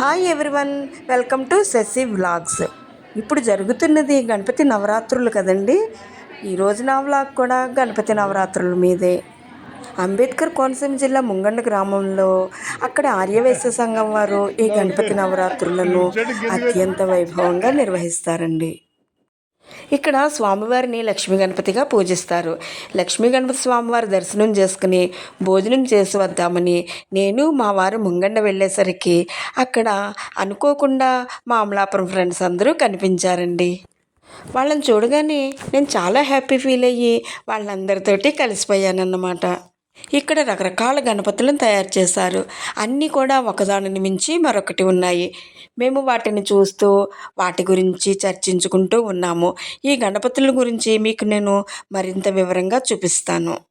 Hi everyone welcome to Shashi vlogs ఇప్పుడు జరుగుతున్నది గణపతి నవరాత్రులు కదండి. ఈరోజు నా వ్లాగ్ కూడా గణపతి నవరాత్రుల మీదే. అంబేద్కర్ కోనసీమ జిల్లా ముంగండ గ్రామంలో అక్కడ ఆర్యవైశ్య సంఘం వారు ఈ గణపతి నవరాత్రులను అత్యంత వైభవంగా నిర్వహిస్తారండి. ఇక్కడ స్వామివారిని లక్ష్మీ గణపతిగా పూజిస్తారు. లక్ష్మీ గణపతి స్వామివారి దర్శనం చేసుకుని భోజనం చేసి వద్దామని నేను మా వారు ముంగండ వెళ్ళేసరికి అక్కడ అనుకోకుండా మా అమలాపురం ఫ్రెండ్స్ అందరూ కనిపించారండి. వాళ్ళని చూడగానే నేను చాలా హ్యాపీ ఫీల్ అయ్యి వాళ్ళందరితోటి కలిసిపోయానన్నమాట. ఇక్కడ రకరకాల గణపతులను తయారు చేశారు. అన్నీ కూడా ఒకదానిని మించి మరొకటి ఉన్నాయి. మేము వాటిని చూస్తూ వాటి గురించి చర్చించుకుంటూ ఉన్నాము. ఈ గణపతుల గురించి మీకు నేను మరింత వివరంగా చూపిస్తాను.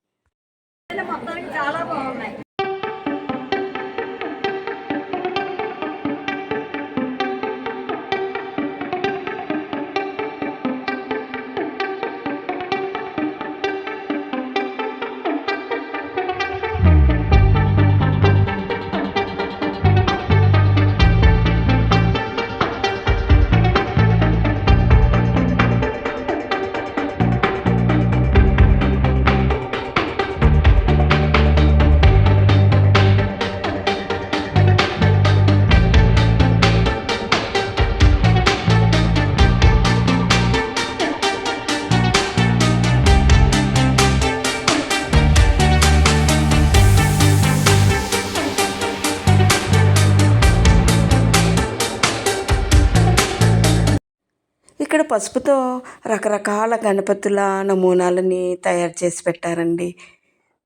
ఇక్కడ పసుపుతో రకరకాల గణపతుల నమూనాలని తయారు చేసి పెట్టారండి.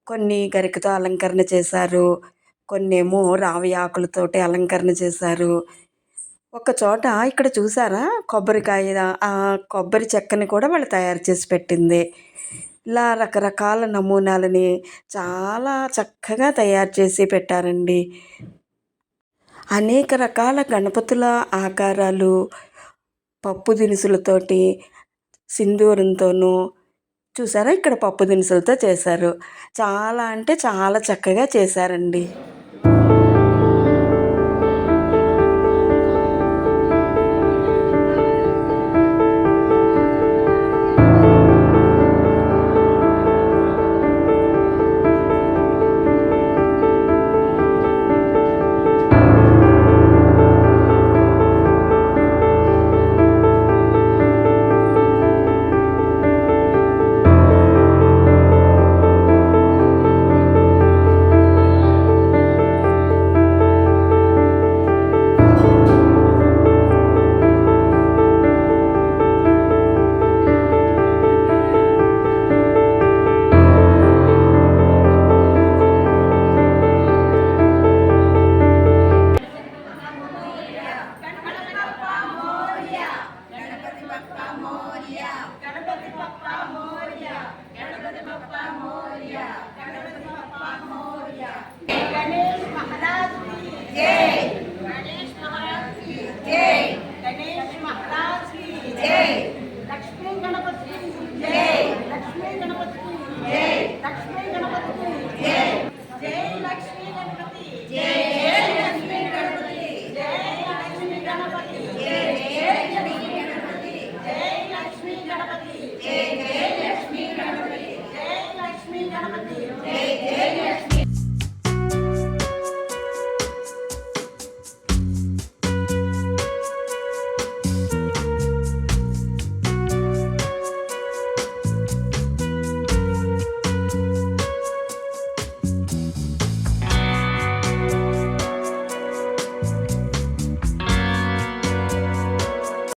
కొన్ని గరికతో అలంకరణ చేశారు కొన్ని ఏమో రావి ఆకులతోటి అలంకరణ చేశారు. ఒక చోట ఇక్కడ చూసారా? కొబ్బరికాయ ఆ కొబ్బరి చెక్కని కూడా వాళ్ళు తయారు చేసి పెట్టింది. ఇలా రకరకాల నమూనాలని చాలా చక్కగా తయారు చేసి పెట్టారండి. అనేక రకాల గణపతుల ఆకారాలు పప్పు దినుసులతోటి సింధూరంతోనూ చూసారా? ఇక్కడ పప్పు దినుసులతో చేశారు. చాలా అంటే చాలా చక్కగా చేశారండి.